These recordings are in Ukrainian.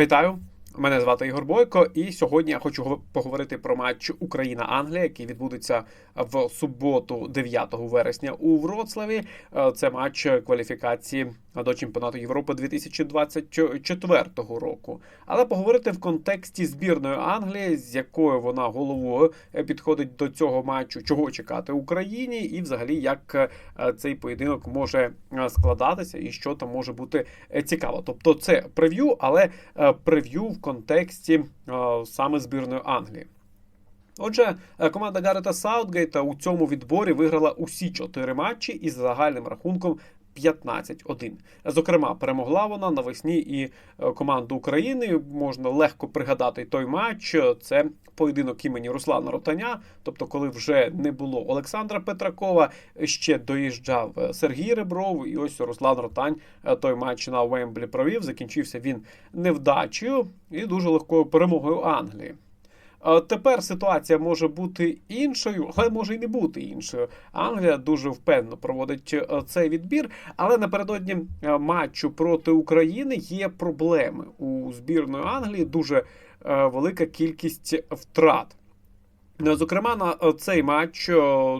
Вітаю! Мене звати Ігор Бойко, і сьогодні я хочу поговорити про матч Україна-Англія, який відбудеться в суботу, 9 вересня у Вроцлаві. Е, це матч кваліфікації до чемпіонату Європи 2024 року. Але поговорити в контексті збірної Англії, з якою вона головою підходить до цього матчу, чого чекати Україні, і взагалі як е, цей поєдинок може е, складатися і що там може бути цікаво. Тобто, це прев'ю, але прев'ю в контексті саме збірної Англії. Отже, е, команда Гарета Саутгейта у цьому відборі виграла усі чотири матчі із загальним рахунком 15-1. Зокрема, перемогла вона навесні і е, команду України. Можна легко пригадати той матч. Це поєдинок імені Руслана Ротаня. Тобто, коли вже не було Олександра Петракова, ще доїжджав е, Сергій Ребров, і ось Руслан Ротань той матч на Вемблі провів. Закінчився він невдачею і дуже легкою перемогою Англії. Тепер ситуація може бути іншою, але може й не бути іншою. Англія дуже впевнено проводить е, цей відбір, але напередодні е, матчу проти України є проблеми у збірної Англії. Дуже е, велика кількість втрат. Зокрема, на цей матч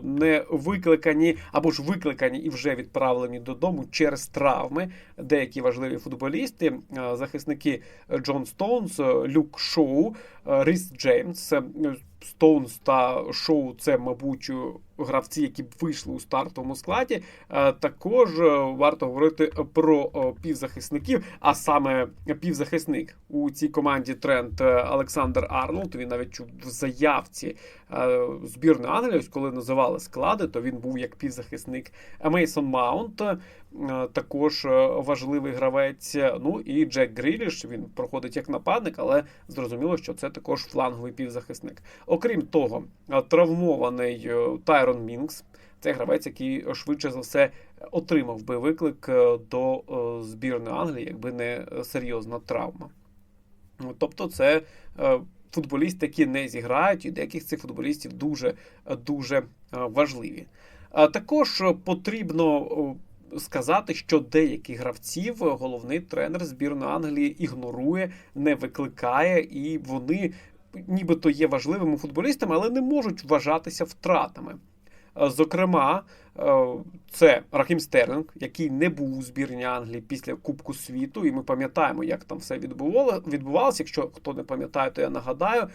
не викликані або ж викликані і вже відправлені додому через травми деякі важливі футболісти, захисники Джон Стоунс, Люк Шоу, Ріс Джеймс. Стоунс та Шоу це, мабуть, гравці, які б вийшли у стартовому складі. Е, також е, варто говорити про півзахисників, а саме півзахисник у цій команді тренд Олександр Арнолд. Він навіть в заявці е, збірної Англії, коли називали склади, то він був як півзахисник Мейсон Маунт. Також важливий гравець. Ну і Джек Гріліш. Він проходить як нападник, але зрозуміло, що це також фланговий півзахисник. Окрім того, травмований Тайрон Мінкс. Це гравець, який швидше за все отримав би виклик е, до е, збірної Англії, якби не серйозна травма. Тобто, це е, футболісти, які не зіграють, і деяких цих футболістів дуже дуже важливі. Також потрібно сказати, що деяких гравців головний тренер збірної Англії ігнорує, не викликає, і вони нібито є важливими футболістами, але не можуть вважатися втратами. Зокрема, це Рахім Стерлінг, який не був у збірні Англії після Кубку світу, і ми пам'ятаємо, як там все відбувалося. Якщо хто не пам'ятає, то я нагадаю,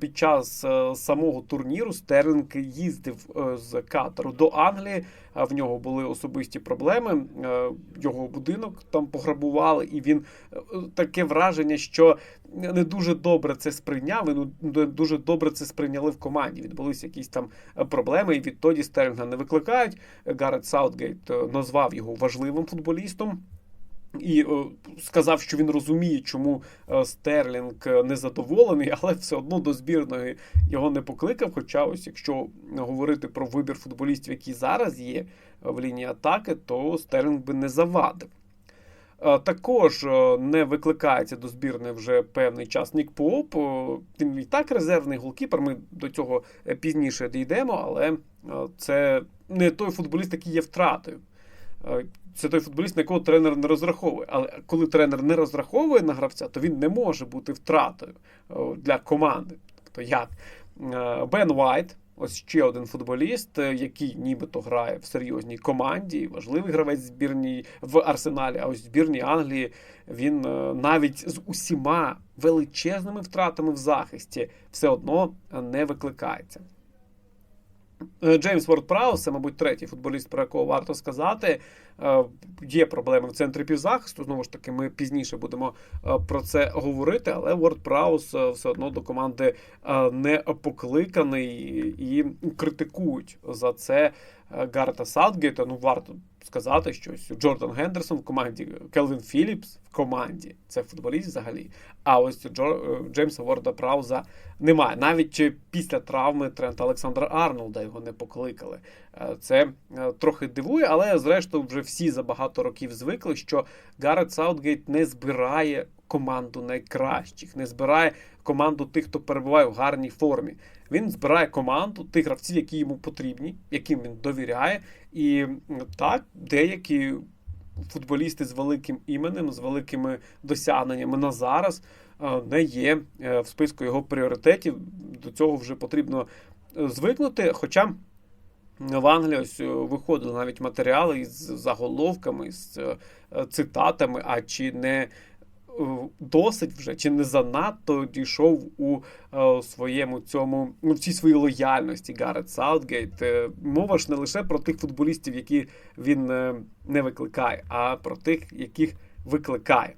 під час е, самого турніру Стерлінг їздив е, з Катару до Англії. В нього були особисті проблеми. Його будинок там пограбували, і він таке враження, що не дуже добре це сприйняв. не дуже добре це сприйняли в команді. Відбулися якісь там проблеми, і відтоді Стерлінга не викликають. Гарет Саутгейт е, назвав його важливим футболістом. І е, сказав, що він розуміє, чому е, Стерлінг незадоволений, але все одно до збірної його не покликав. Хоча, ось якщо говорити про вибір футболістів, які зараз є в лінії атаки, то Стерлінг би не завадив. Також не викликається до збірної вже певний час Нік Поп. Він і так резервний голкіпер. Ми до цього пізніше дійдемо, але це не той футболіст, який є втратою. Це той футболіст, на якого тренер не розраховує. Але коли тренер не розраховує на гравця, то він не може бути втратою для команди. Тобто як Бен Вайт, ось ще один футболіст, який нібито грає в серйозній команді, важливий гравець збірній в Арсеналі, а ось в збірній Англії він навіть з усіма величезними втратами в захисті все одно не викликається. Е, Джеймс Ворд Праус, це, мабуть, третій футболіст, про якого варто сказати. Е, є проблеми в центрі півзахисту. Знову ж таки, ми пізніше будемо е, про це говорити, але Ворд Праус все одно до команди не покликаний і критикують за це Гарта Садгейта. Ну, варто сказати, що Джордан Гендерсон в команді, Келвін Філіпс в команді це футболіст взагалі. А ось Джо, Джеймса Ворда Прауза немає. Навіть після травми Трента Олександра Арнолда його не покликали. Е, це е, трохи дивує, але зрештою вже всі за багато років звикли, що Гаррет Саутгейт не збирає команду найкращих, не збирає команду тих, хто перебуває в гарній формі. Він збирає команду тих гравців, які йому потрібні, яким він довіряє. І так, деякі футболісти з великим іменем, з великими досягненнями на зараз е, не є е, в списку його пріоритетів. До цього вже потрібно звикнути. Хоча в Англії ось виходили навіть матеріали із заголовками, з цитатами, а чи не досить вже чи не занадто дійшов у е, своєму цьому ну, в цій своїй лояльності Гаррет Саутгейт. Е, мова ж не лише про тих футболістів, які він е, не викликає, а про тих, яких викликає.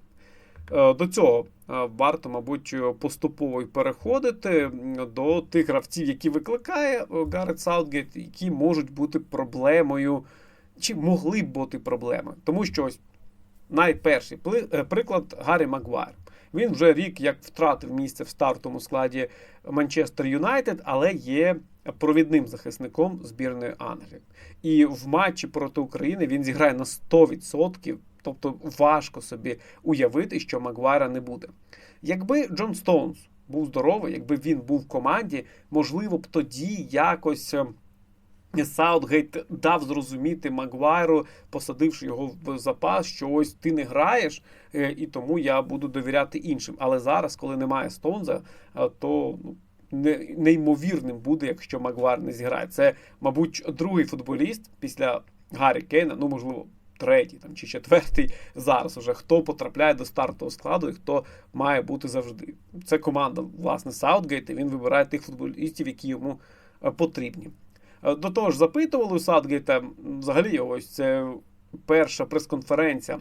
До цього варто, мабуть, поступово переходити до тих гравців, які викликає Гаррет Саутгейт, які можуть бути проблемою, чи могли б бути проблемою. Тому що ось найперший е, приклад Гаррі Магуайр. Він вже рік як втратив місце в стартовому складі Манчестер Юнайтед, але є провідним захисником збірної Англії. І в матчі проти України він зіграє на 100%, тобто важко собі уявити, що Магуайра не буде. Якби Джон Стоунс був здоровий, якби він був в команді, можливо б тоді якось Саутгейт дав зрозуміти Магуайру, посадивши його в запас, що ось ти не граєш, е, і тому я буду довіряти іншим. Але зараз, коли немає Стоунза, е, то ну, неймовірним буде, якщо Магуайр не зіграє. Це, мабуть, другий футболіст після Гаррі Кейна, ну можливо. Третій там чи четвертий зараз уже хто потрапляє до стартового складу і хто має бути завжди. Це команда власне Саутгейт, і Він вибирає тих футболістів, які йому е, потрібні. Е, до того ж, запитували у Садгейта, взагалі, ось це перша прес-конференція.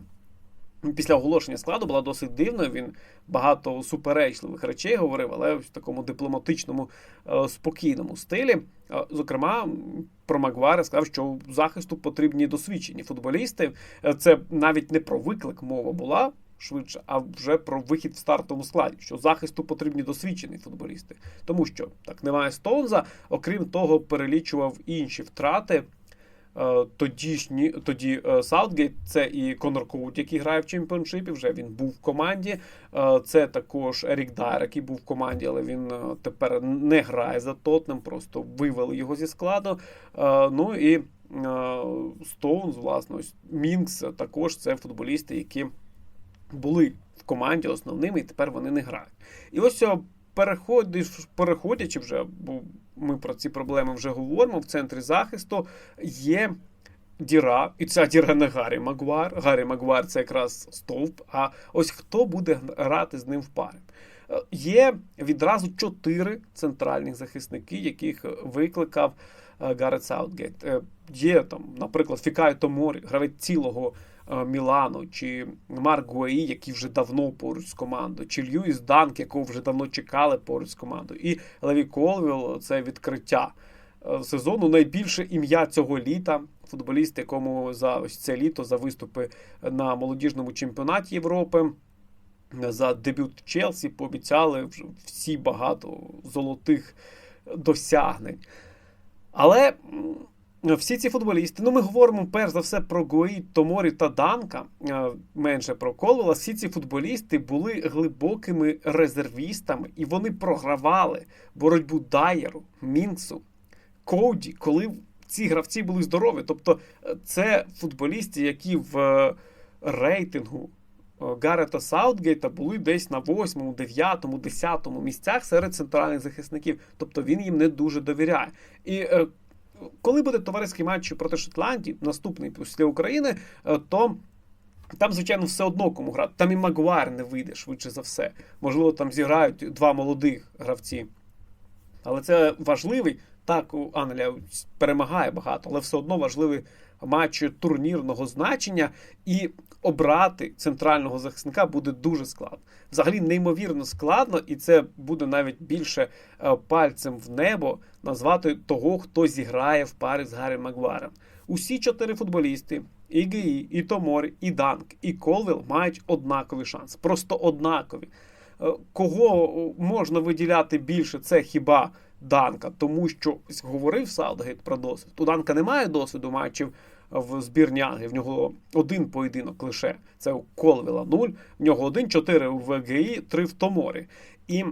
Після оголошення складу була досить дивною. Він багато суперечливих речей говорив, але в такому дипломатичному, е, спокійному стилі. Е, зокрема, про Магуайра сказав, що захисту потрібні досвідчені футболісти. Це навіть не про виклик мова була швидше, а вже про вихід в стартовому складі, що захисту потрібні досвідчені футболісти. Тому що так немає Стоунза, окрім того, перелічував інші втрати. Е, тодішні, тоді е, Саутгейт, це і Конор Коут, який грає в чемпіоншипі. Вже він був в команді. Е, це також Ерік Дайер, який був в команді, але він тепер не грає за Тотнем, просто вивели його зі складу. Ну і Стоунс, власне, Мінкс також це футболісти, які були в команді основними, і тепер вони не грають. І ось переходячи вже, бо ми про ці проблеми вже говоримо в центрі захисту, є. Діра, і ця діра не Гаррі Магуар. Гаррі Магуар це якраз стовп. А ось хто буде грати з ним в парі? Е, є відразу чотири центральних захисники, яких викликав е, Гаррет Саутгейт. Е, є там, наприклад, Фікай Томорі, гравець цілого Е, Мілану, чи Марк Гуаї, який вже давно поруч з командою, чи Льюіс Данк, якого вже давно чекали поруч з командою, і Леві Колвіл це відкриття е, сезону. Найбільше ім'я цього літа. Футболіст, якому за ось це літо за виступи на молодіжному чемпіонаті Європи. За дебют Челсі пообіцяли вже всі багато золотих досягнень. Але всі ці футболісти, ну ми говоримо перш за все про Гуї, Томорі та Данка, е, менше про Колвела. Всі ці футболісти були глибокими резервістами, і вони програвали боротьбу Дайеру, Мінксу, Коуді, коли ці гравці були здорові. Тобто е, це футболісти, які в е, рейтингу. Гарета Саутгейта були десь на 8, 9, 10 місцях серед центральних захисників, тобто він їм не дуже довіряє. І коли буде товариський матч проти Шотландії, наступний після України, е, то там, звичайно, все одно кому грати. Там і Магуар не вийде швидше за все. Можливо, там зіграють два молодих гравці. Але це важливий. Так, Англія перемагає багато, але все одно важливий матч турнірного значення. І обрати центрального захисника буде дуже складно. Взагалі, неймовірно складно, і це буде навіть більше е, пальцем в небо назвати того, хто зіграє в парі з Гаррі Магуарем. Усі чотири футболісти, і Геї, і Томорі, і Данк, і Колвіл мають однаковий шанс. Просто однакові. Е, кого можна виділяти більше, це хіба Данка, тому що говорив Саутгейт про досвід. У Данка немає досвіду матчів в збірні Англії. В нього один поєдинок лише це у Колвіла 0, в нього один, 4 в ГІ, 3 в Томорі. І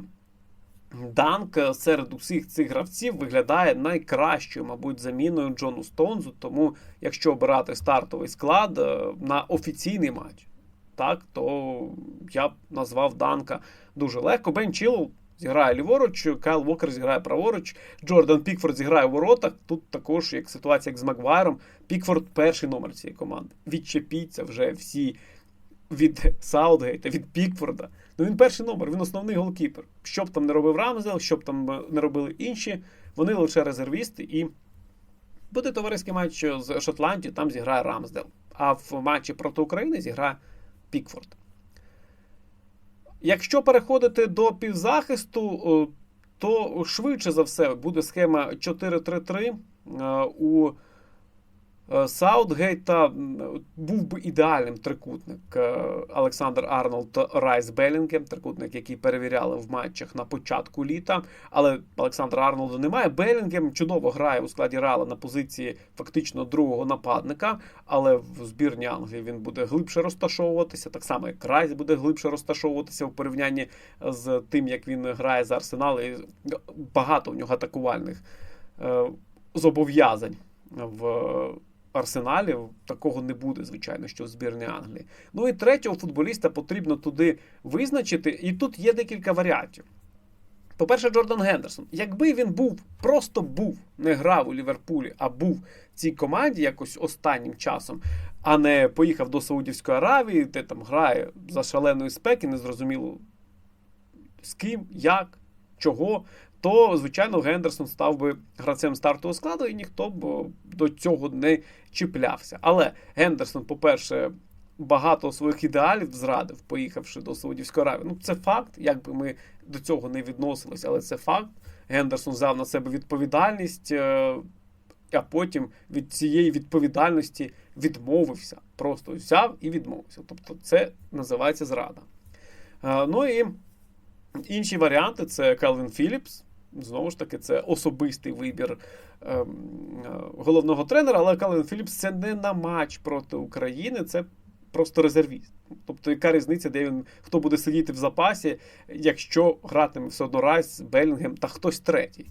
Данк серед усіх цих гравців виглядає найкращою, мабуть, заміною Джону Стоунзу. Тому, якщо обирати стартовий склад е, на офіційний матч, так, то я б назвав Данка дуже легко. Бен Чілл зіграє ліворуч, Кайл Вокер зіграє праворуч, Джордан Пікфорд зіграє у воротах. Тут також як ситуація, як з Маквайром. Пікфорд перший номер цієї команди. Відчепіться вже всі від Саутгейта, від Пікфорда. Ну він перший номер, він основний голкіпер. Що б там не робив Рамзел, що б там е, не робили інші, вони лише резервісти. І буде товариський матч з Шотландією, там зіграє Рамсдел. А в матчі проти України зіграє Пікфорд. Якщо переходити до півзахисту, то швидше за все буде схема 4-3-3 е, у Е, Саутгейта був би ідеальним трикутник е, Олександр Арнолд та Райс Белінгем, трикутник, який перевіряли в матчах на початку літа. Але Олександра Арнолда немає. Белінгем чудово грає у складі Рала на позиції фактично другого нападника, але в збірні Англії він буде глибше розташовуватися, так само як Райс буде глибше розташовуватися в порівнянні з тим, як він грає за Арсенал. І Багато в нього атакувальних е, зобов'язань в арсеналів такого не буде, звичайно, що в збірні Англії. Ну і третього футболіста потрібно туди визначити, і тут є декілька варіантів. По-перше, Джордан Гендерсон. Якби він був, просто був, не грав у Ліверпулі, а був в цій команді якось останнім часом, а не поїхав до Саудівської Аравії, де там грає за шаленої спеки, незрозуміло з ким, як, чого то, звичайно, Гендерсон став би гравцем стартового складу, і ніхто б до цього не чіплявся. Але Гендерсон, по-перше, багато своїх ідеалів зрадив, поїхавши до Саудівської Аравії. Ну, це факт, як би ми до цього не відносилися, але це факт. Гендерсон взяв на себе відповідальність, е, а потім від цієї відповідальності відмовився. Просто взяв і відмовився. Тобто, це називається зрада. Е, ну і інші варіанти це Келвін Філіпс. Знову ж таки, це особистий вибір головного тренера, але Кален Філіпс це не на матч проти України, це просто резервіст. Тобто, яка різниця, де він хто буде сидіти в запасі, якщо гратиме все одно Райс, Белінгем та хтось третій.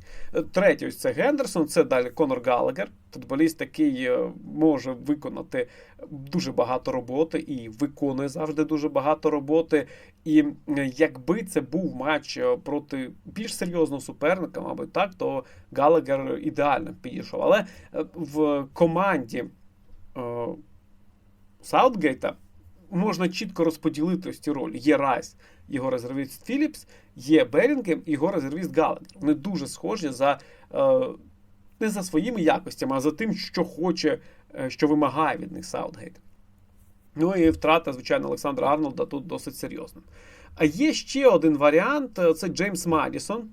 Третій ось це Гендерсон, це далі Конор Галагер, футболіст, який е, може виконати дуже багато роботи і виконує завжди дуже багато роботи. І якби це був матч е, проти більш серйозного суперника, мабуть, так, то Галагер ідеально підійшов. Але е, в команді Саутгейта можна чітко розподілити ось ці ролі. Є Райс, його резервіст Філіпс, є Берінгем і його резервіст Галагер. Вони дуже схожі за е, не за своїми якостями, а за тим, що хоче, е, що вимагає від них Саутгейт. Ну і втрата, звичайно, Олександра Арнолда тут досить серйозна. А є ще один варіант е, це Джеймс Мадісон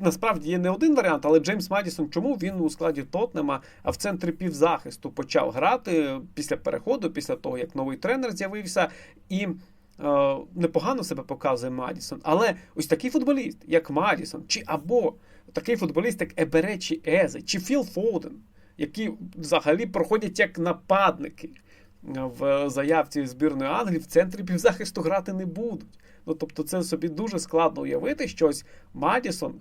насправді є не один варіант, але Джеймс Мадісон, чому він у складі Тотнема, а в центрі півзахисту почав грати після переходу, після того, як новий тренер з'явився, і е, непогано себе показує Мадісон. Але ось такий футболіст, як Мадісон, чи або такий футболіст, як Ебере чи Езе, чи Філ Фоуден, які взагалі проходять як нападники в заявці збірної Англії, в центрі півзахисту грати не будуть. Ну тобто, це собі дуже складно уявити, що ось Мадісон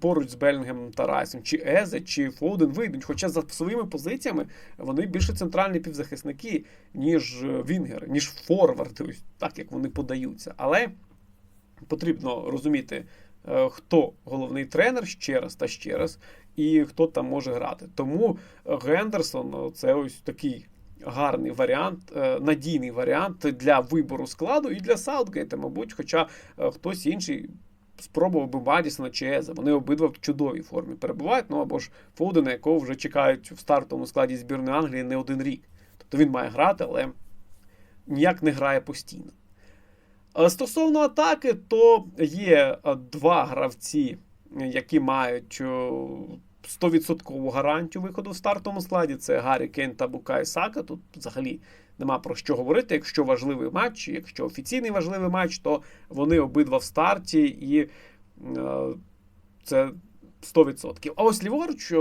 поруч з Белінгем та Райсом, чи Езе, чи Фоуден вийдуть. Хоча за своїми позиціями вони більше центральні півзахисники, ніж Вінгери, ніж Форварди, так як вони подаються. Але потрібно розуміти, е, хто головний тренер ще раз та ще раз, і хто там може грати. Тому Гендерсон це ось такий гарний варіант, е, надійний варіант для вибору складу і для Саутгейта, мабуть, хоча е, хтось інший. Спробував би Мадісона чи Еза. Вони обидва в чудовій формі перебувають. Ну або ж Фоудена, якого вже чекають в стартовому складі збірної Англії не один рік. Тобто він має грати, але ніяк не грає постійно. Е, стосовно атаки, то є два гравці, які мають 100% гарантію виходу в стартовому складі. Це Гаррі Кейн та Букай Сака. Тут взагалі нема про що говорити. Якщо важливий матч, якщо офіційний важливий матч, то вони обидва в старті, і е, це 100%. А ось ліворуч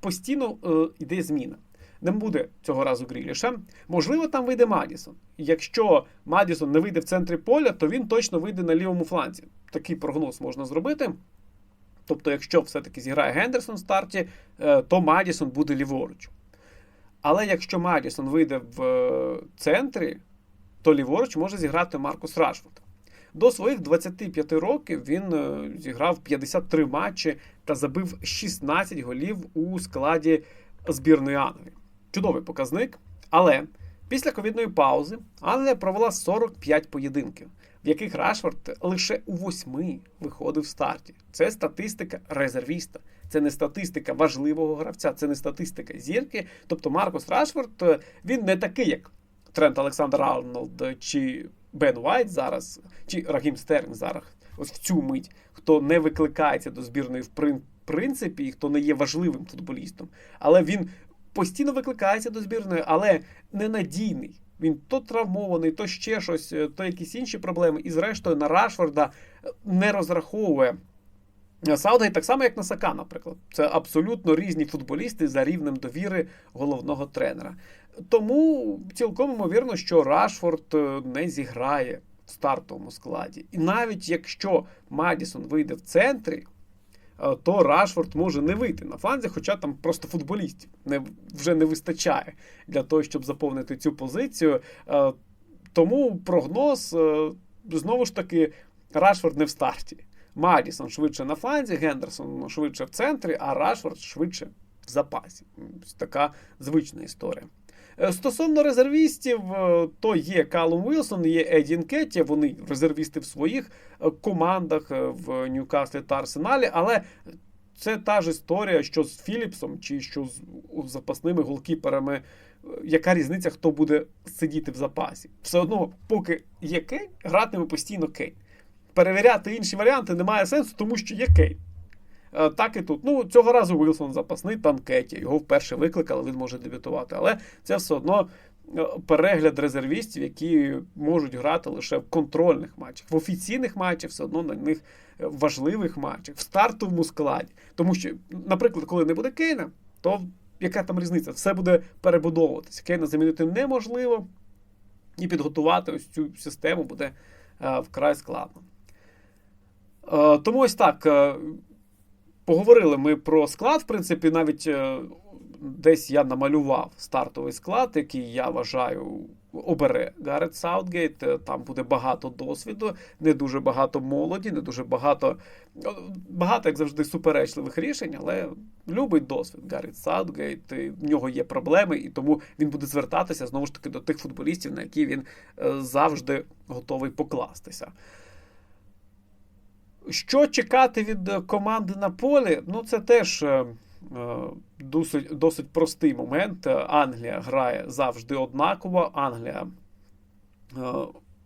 постійно е, йде зміна. не буде цього разу Гріліша. Можливо, там вийде Мадісон. Якщо Мадісон не вийде в центрі поля, то він точно вийде на лівому фланзі. Такий прогноз можна зробити. Тобто, якщо все-таки зіграє Гендерсон в старті, е, то Мадісон буде ліворуч. Але якщо Мадісон вийде в е, центрі, то ліворуч може зіграти Маркус Рашфорд. До своїх 25 років він е, зіграв 53 матчі та забив 16 голів у складі збірної Англії. Чудовий показник. Але після ковідної паузи Англія провела 45 поєдинків, в яких Рашфорд лише у восьми виходив в старті. Це статистика резервіста. Це не статистика важливого гравця, це не статистика зірки. Тобто Маркус Рашфорд він не такий, як Трент Олександр Арнолд чи Бен Уайт зараз, чи Рагім Стерн зараз, ось в цю мить, хто не викликається до збірної в принципі, і хто не є важливим футболістом. Але він постійно викликається до збірної, але ненадійний. Він то травмований, то ще щось, то якісь інші проблеми. І, зрештою, на Рашфорда не розраховує. Саудгейт так само, як на Сака, наприклад. Це абсолютно різні футболісти за рівнем довіри головного тренера. Тому цілком ймовірно, що Рашфорд е, не зіграє в стартовому складі. І навіть якщо Мадісон вийде в центрі, е, то Рашфорд може не вийти на фланзі, хоча там просто футболістів не, вже не вистачає для того, щоб заповнити цю позицію. Е, тому прогноз знову ж таки Рашфорд не в старті. Мадісон швидше на фланзі, Гендерсон швидше в центрі, а Рашфорд швидше в запасі. Така звична історія. Е, стосовно резервістів, е, то є Калум Вілсон, є Едін Кетті, вони резервісти в своїх е, командах в Ньюкаслі та Арсеналі, але це та ж історія, що з Філіпсом, чи що з запасними голкіперами. Яка різниця, хто буде сидіти в запасі? Все одно, поки є Кейн, гратиме постійно Кейн. Перевіряти інші варіанти немає сенсу, тому що є Кейн. Е, так і тут. Ну, цього разу Вілсон запасний танкеті. Його вперше викликали, він може дебютувати. Але це все одно е, перегляд резервістів, які можуть грати лише в контрольних матчах, в офіційних матчах, все одно на них е, важливих матчах, в стартовому складі. Тому що, наприклад, коли не буде Кейна, то яка там різниця? Все буде перебудовуватися. Кейна замінити неможливо, і підготувати ось цю систему буде вкрай складно. Тому ось так. Поговорили ми про склад. В принципі, навіть е, десь я намалював стартовий склад, який я вважаю обере Гаррет Саутгейт. Е, там буде багато досвіду, не дуже багато молоді, не дуже багато, багато, як завжди, суперечливих рішень, але любить досвід Гаррет Саутгейт. В нього є проблеми, і тому він буде звертатися знову ж таки до тих футболістів, на які він е, завжди готовий покластися. Що чекати від команди на полі? Ну, це теж е, е, досить досить простий момент. Англія грає завжди однаково. Англія е,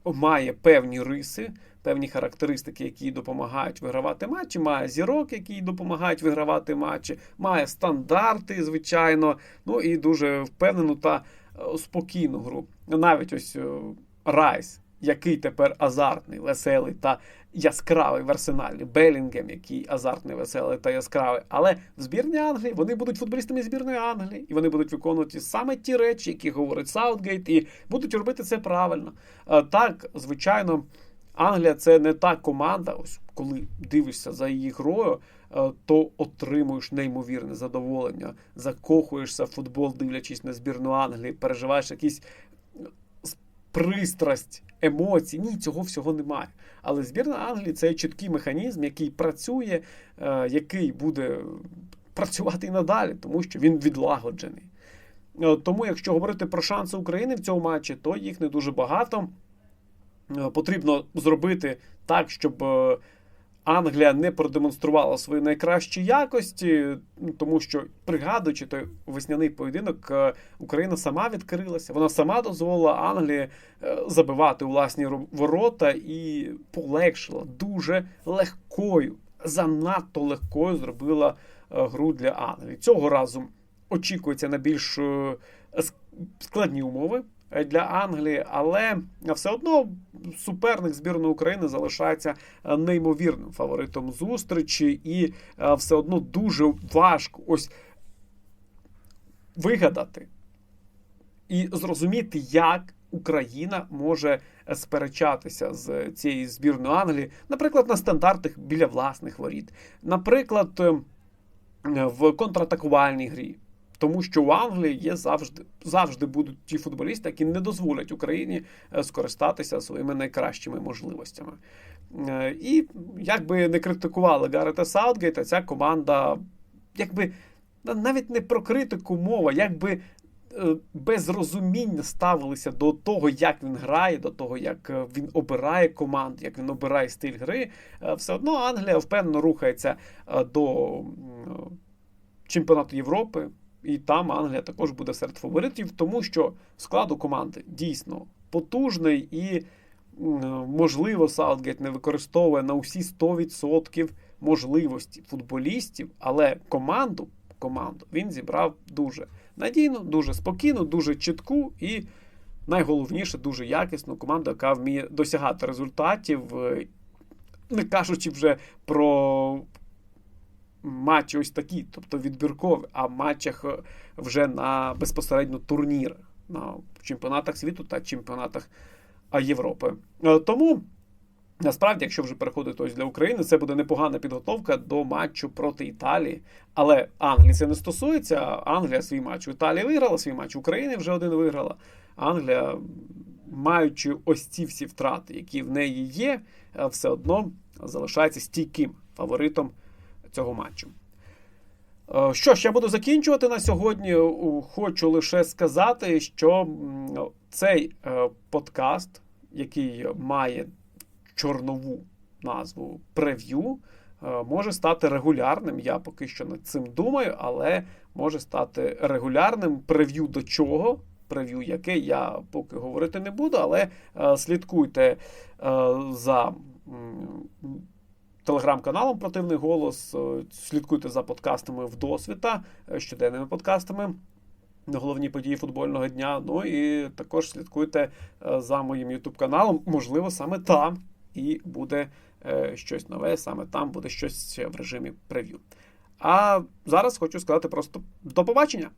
має певні риси, певні характеристики, які допомагають вигравати матчі. Має зірок, які допомагають вигравати матчі, має стандарти, звичайно. Ну і дуже впевнену та спокійну гру. Навіть ось Райс який тепер азартний, веселий та яскравий в арсеналі. Белінгем, який азартний, веселий та яскравий. Але в збірні Англії вони будуть футболістами збірної Англії, і вони будуть виконувати саме ті речі, які говорить Саутгейт, і будуть робити це правильно. Е, так, звичайно. Англія це не та команда, ось коли дивишся за її грою, е, то отримуєш неймовірне задоволення, закохуєшся в футбол, дивлячись на збірну Англії, переживаєш якісь пристрасть, емоцій. Ні, цього всього немає. Але збірна Англії це чіткий механізм, який працює, е, який буде працювати і надалі, тому що він відлагоджений. Е, тому, якщо говорити про шанси України в цьому матчі, то їх не дуже багато. Е, потрібно зробити так, щоб Англія не продемонструвала свої найкращі якості, тому що, пригадуючи той весняний поєдинок, е, Україна сама відкрилася, вона сама дозволила Англії е, забивати власні ворота і полегшила дуже легкою, занадто легкою зробила е, гру для Англії. Цього разу очікується на більш складні умови. Е, для Англії, але все одно суперник збірної України залишається е, неймовірним фаворитом зустрічі, і е, все одно дуже важко ось вигадати і зрозуміти, як Україна може сперечатися з цією збірною Англії, наприклад, на стандартах біля власних воріт, наприклад, е, в контратакувальній грі. Тому що у Англії є завжди завжди будуть ті футболісти, які не дозволять Україні е, скористатися своїми найкращими можливостями. Е, і як би не критикували Гарета Саутгейта, ця команда, якби навіть не про критику мова, якби е, без розуміння ставилися до того, як він грає, до того, як він обирає команду, як він обирає стиль гри, все одно Англія впевнено рухається до чемпіонату Європи. І там Англія також буде серед фаворитів, тому що склад у команди дійсно потужний і, можливо, Саутгейт не використовує на усі 100% можливості футболістів, але команду команду він зібрав дуже надійно, дуже спокійно, дуже чітку і найголовніше, дуже якісну команду, яка вміє досягати результатів, е, не кажучи вже про матчі ось такі, тобто відбіркові, а в матчах е, вже на безпосередньо турнірах, на чемпіонатах світу та чемпіонатах Європи. Е, тому. Насправді, якщо вже переходити ось для України, це буде непогана підготовка до матчу проти Італії. Але Англії це не стосується. Англія свій матч у Італії виграла, свій матч України вже один виграла. Англія, маючи ось ці всі втрати, які в неї є, е, все одно залишається стійким фаворитом цього матчу. Е, що ж, я буду закінчувати на сьогодні. Хочу лише сказати, що цей е, подкаст, який має чорнову назву прев'ю, е, може стати регулярним. Я поки що над цим думаю, але може стати регулярним прев'ю до чого. Прев'ю, яке я поки говорити не буду, але слідкуйте за телеграм-каналом Противний голос. Е, слідкуйте за подкастами вдосвіта, е, щоденними подкастами. На головні події футбольного дня. Ну і також слідкуйте е, за моїм ютуб каналом. Можливо, саме там і буде щось нове, саме там буде щось в режимі прев'ю. А зараз хочу сказати просто до побачення.